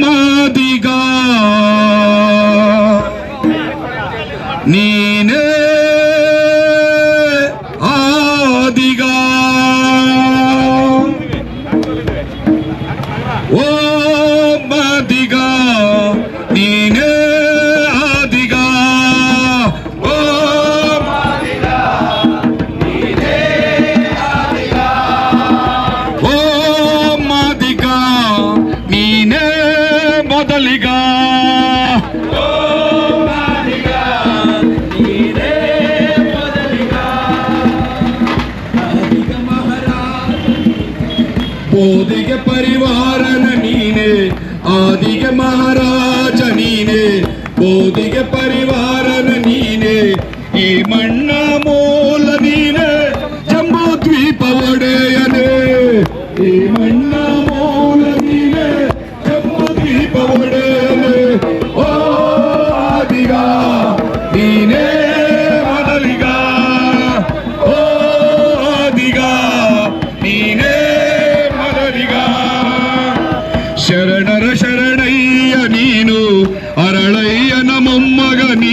마디가 니네 어디가 와 ஓதிக பரிவாரன நீனே ஆதிக மகாராஜ நீனே. ஓதிக பரிவாರನ ನೀನೆ ಈ ಮಣ್ಣ ಮೂಲ ನೀನೆ ಜಂಬೂ ದ್ವೀಪ ಒಡೆಯನೆ ಈ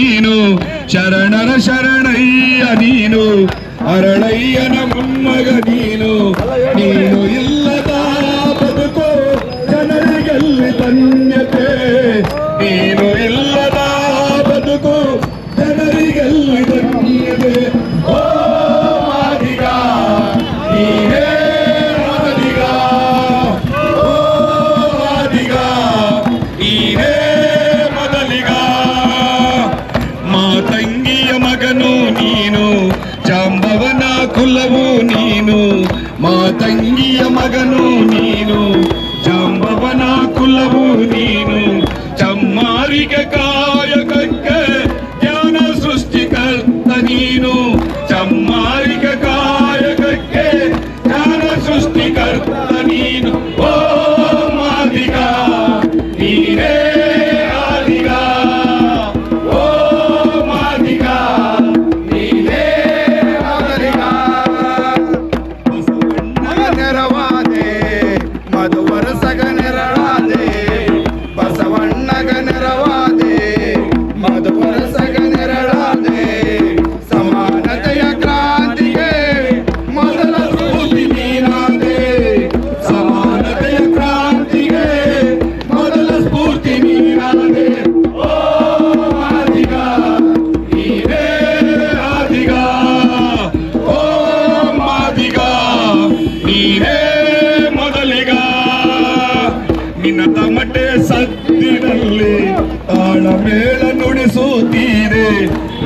ನೀನು. ಶರಣರ ಶರಣಯ್ಯ ನೀನು. ಅರಳಯ್ಯನ ಮೊಮ್ಮಗ ನೀನು. ನೀನು ಇಲ್ಲದ ಬದುಕು ಜನರಿಗೆಲ್ಲಿ ಧನ್ಯತೆ. ನೀನು ಇಲ್ಲದ ಬದುಕು ಜನರಿಗೆಲ್ಲಿ ಧನ್ಯತೆ. love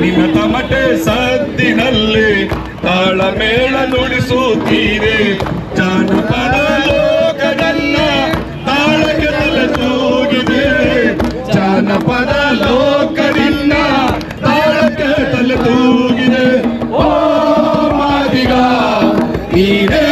ನಿಮ್ಮ ತಮಟೆ ಸದ್ದಿನಲ್ಲಿ ತಾಳಮೇಳ ನುಡಿಸುತ್ತೀರಿ ಜಾನಪದ ಲೋಕದಲ್ಲ ತಾಳಕ್ಕೆ ತಲೆ ತೂಗಿದೆ. ಜಾನಪದ ಲೋಕದಿಂದ ತಾಳಕ್ಕೆ ತಲೆ ತೂಗಿದೆ. ಓ ಮಾದಿಗ ನೀರೆ